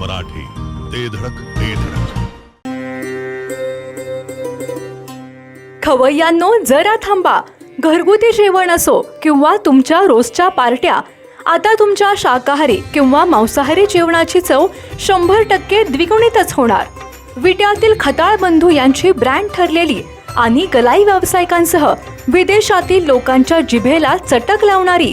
मराठी ते धडक ते धडक. खवय्यांनो जरा थांबा. घरगुती जेवण असो किंवा तुमच्या रोजच्या पार्ट्या आता तुमच्या शाकाहारी किंवा मांसाहारी जेवणाची चव शंभर टक्के द्विगुणितच होणार. विट्यातील खताळ बंधू यांची ब्रँड ठरलेली आणि गलाई व्यावसायिकांसह विदेशातील लोकांच्या जिभेला चटक लावणारी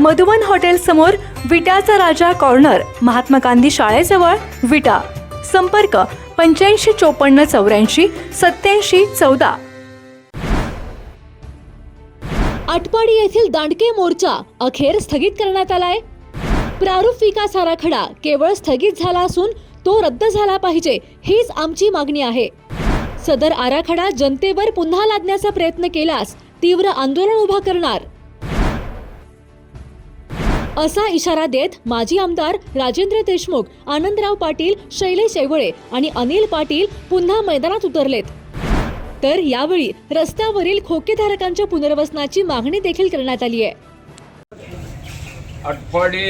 मधुवन हॉटेल समोर विटाचा राजा कॉर्नर महात्मा गांधी शाळेजवळ विटा. संपर्क पंच्याऐंशी चोपन्न चौऱ्याऐंशी सत्याऐंशी चौदा. आटपाडी येथील दांडके मोर्चा अखेर स्थगित करण्यात आलाय. प्रारूप विकास आराखडा केवळ स्थगित झाला असून तो रद्द झाला पाहिजे हीच आमची मागणी आहे. सदर आराखडा जनतेवर पुन्हा लादण्याचा प्रयत्न केल्यास तीव्र आंदोलन उभा करणार. असा इशारा देत माजी आमदार राजेंद्र देशमुख आनंदराव पाटील शैलेश ऐवळे आणि अनिल पाटील पुन्हा मैदानात उतरलेत. तर यावेळी रस्त्यावरील खोकेधारकांच्या पुनर्वसनाची मागणी देखील करण्यात आली आहे. आटपाडी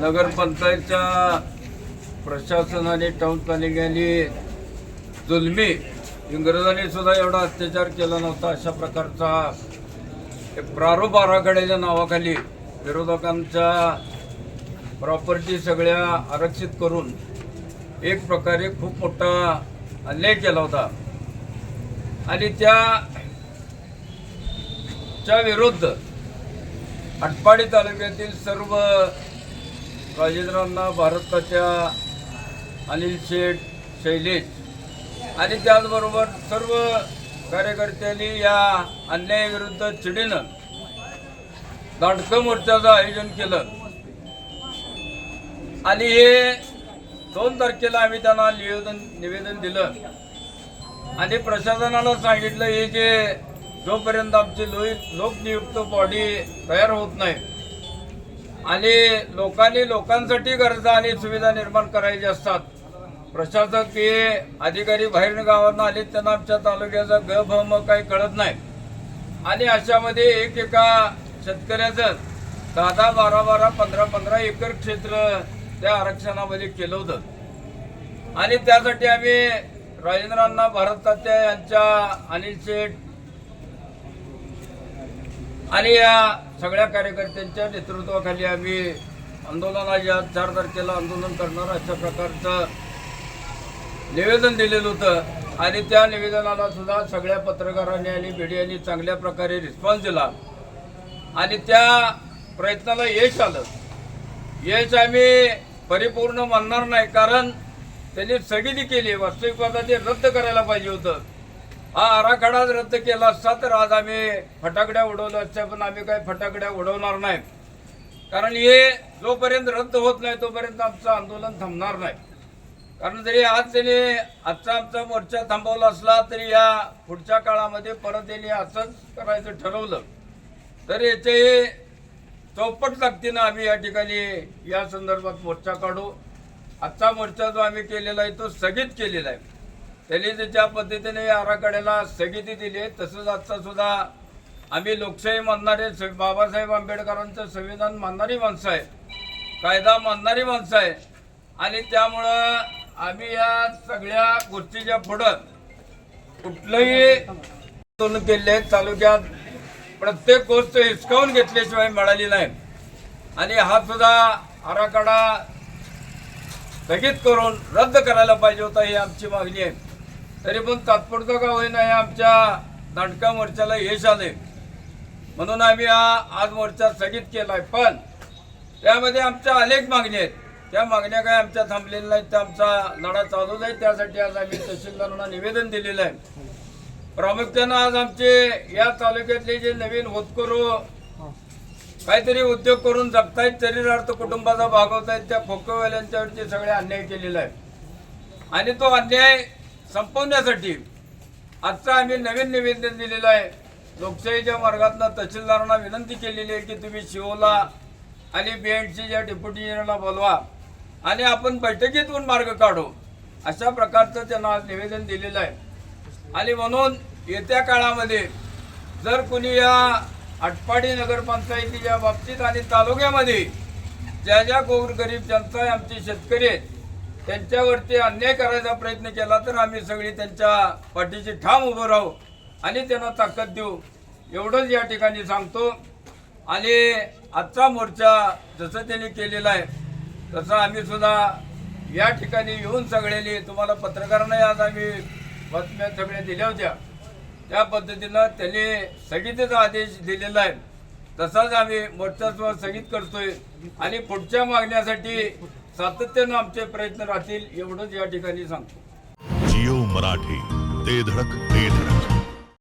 नगरपंचायतच्या प्रशासनाने टाऊन प्लॅनिंगाने जुलमी इंग्रजांनी सुद्धा एवढा अत्याचार केला नव्हता. अशा प्रकारचा प्रारूप आराखड्याच्या नावाखाली विरोधकांच्या प्रॉपर्टी सगळ्या आरक्षित करून एक प्रकारे खूप मोठा अन्याय केला होता. आणि त्या च्या विरुद्ध आटपाडी तालुक्यातील सर्व राजेंद्रांना भारताच्या अनिल शेठ शैलेश आणि त्याचबरोबर सर्व कार्यकर्त्यांनी या अन्यायाविरुद्ध चिडीनं दांडकं मोर्चाचं आयोजन केलं. आणि हे दोन तारखेला आम्ही त्यांना निवेदन निवेदन दिलं. आणि प्रशासनाला सांगितलं हे जे जोपर्यंत आमची लोक लोकनियुक्त बॉडी तयार होत नाही आणि लोकांनी लोकांसाठी गरजा आणि सुविधा निर्माण करायच्या असतात प्रशासक हे अधिकारी बाहेर गावांना आले त्यांना आमच्या तालुक्याचा ग भ म काही कळत नाही. आणि अशामध्ये एक शेतकऱ्याचं दहा दहा बारा बारा पंधरा पंधरा एकर क्षेत्र त्या आरक्षणामध्ये केलं होतं. आणि त्यासाठी आम्ही राजेंद्रांना भारत तात्या यांच्या अनिल शेठ आणि या सगळ्या कार्यकर्त्यांच्या नेतृत्वाखाली आम्ही आंदोलनाच्या चार तारखेला आंदोलन करणार अशा प्रकारचं निवेदन दिलेलं होतं. आणि त्या निवेदनाला सुद्धा सगळ्या पत्रकारांनी आणि मीडियाने चांगल्या प्रकारे रिस्पॉन्स दिला. आणि त्या प्रयत्नाला यश आलं. यश आम्ही परिपूर्ण म्हणणार नाही कारण त्यांनी स्थगिती केली. वास्तविकवादा ते रद्द करायला पाहिजे होतं. हा आराखडाच रद्द केला असता तर आज आम्ही फटाकड्या उडवल्या असत्या पण आम्ही काही फटाकड्या उडवणार नाही. कारण हे जोपर्यंत रद्द होत नाही तोपर्यंत आमचं आंदोलन थांबणार नाही. कारण जरी आज त्यांनी आजचा आमचा मोर्चा थांबवला असला तरी या पुढच्या काळामध्ये परत त्यांनी असंच करायचं ठरवलं. तर याचे चौपट ताकदीनं आम्ही या ठिकाणी या संदर्भात मोर्चा काढू. आजचा मोर्चा जो आम्ही केलेला आहे तो स्थगित केलेला आहे. त्यांनी ज्या पद्धतीने या आराखड्याला स्थगिती दिली आहे तसंच आजचा सुद्धा आम्ही लोकशाही मानणारे स- बाबासाहेब आंबेडकरांचं संविधान मानणारी माणसं आहे कायदा मानणारी माणसं आहे आणि त्यामुळं आम्ही या सगळ्या गोष्टीच्या पुढं कुठलंही केले आहेत तालुक्यात प्रत्येक गोष्ट हिसकावून घेतल्याशिवाय मिळाली नाही. आणि हा सुद्धा आराखडा स्थगित करून रद्द करायला पाहिजे होता ही आमची मागणी आहे. तरी पण तात्पुरतं का होईना हे आमच्या नाटका मोर्चाला यश आले म्हणून आम्ही हा आज मोर्चा स्थगित केला आहे पण त्यामध्ये आमच्या अनेक मागणी आहेत. त्या मागण्या काय आमच्या थांबलेल्या नाहीत. त्या आमचा लढा चालूच आहे त्यासाठी आज आम्ही तहसीलदारांना निवेदन दिलेलं आहे. प्रामुख्यानं आज आमचे या तालुक्यातले जे नवीन होतकरू काहीतरी उद्योग करून जगतायत शरीरार्थ कुटुंबाचा भागवतायत त्या खोकवाल्यांच्यावरती सगळे अन्याय केलेला आहे आणि तो अन्याय संपवण्यासाठी आजचा आम्ही नवीन निवेदन दिलेलं आहे. लोकशाहीच्या मार्गातनं तहसीलदारांना विनंती केलेली आहे की तुम्ही शिवला आणि बीएनसीच्या डेप्युटी इंजिनियरला बोलवा आणि आपण बैठकीतून मार्ग काढू. अशा प्रकारचं त्यांना आज निवेदन दिलेलं आहे. आणि म्हणून येत्या काळामध्ये जर कुणी या आटपाडी नगरपंचायतीच्या बाबतीत आणि तालुक्यामध्ये ज्या ज्या गोरगरीब जनता आहे आमचे शेतकरी आहेत त्यांच्यावरती अन्याय करायचा प्रयत्न केला तर आम्ही सगळी त्यांच्या पाठीची ठाम उभं राहू आणि त्यांना ताकद देऊ. एवढंच या ठिकाणी सांगतो. आणि आजचा मोर्चा जसं त्यांनी केलेला आहे तसं आम्ही सुद्धा या ठिकाणी येऊन सगळ्यांनी तुम्हाला पत्रकारांना आज आम्ही बातम्या सगळ्या दिल्या होत्या. त्या पद्धतीनं त्यांनी स्थगितीचा आदेश दिलेला आहे तसाच आम्ही मोर्चा स्थगित करतोय. आणि पुढच्या मागण्यासाठी सातत्यानं आमचे प्रयत्न राहतील एवढंच या ठिकाणी सांगतो. जिओ मराठी ते धडक ते धडक.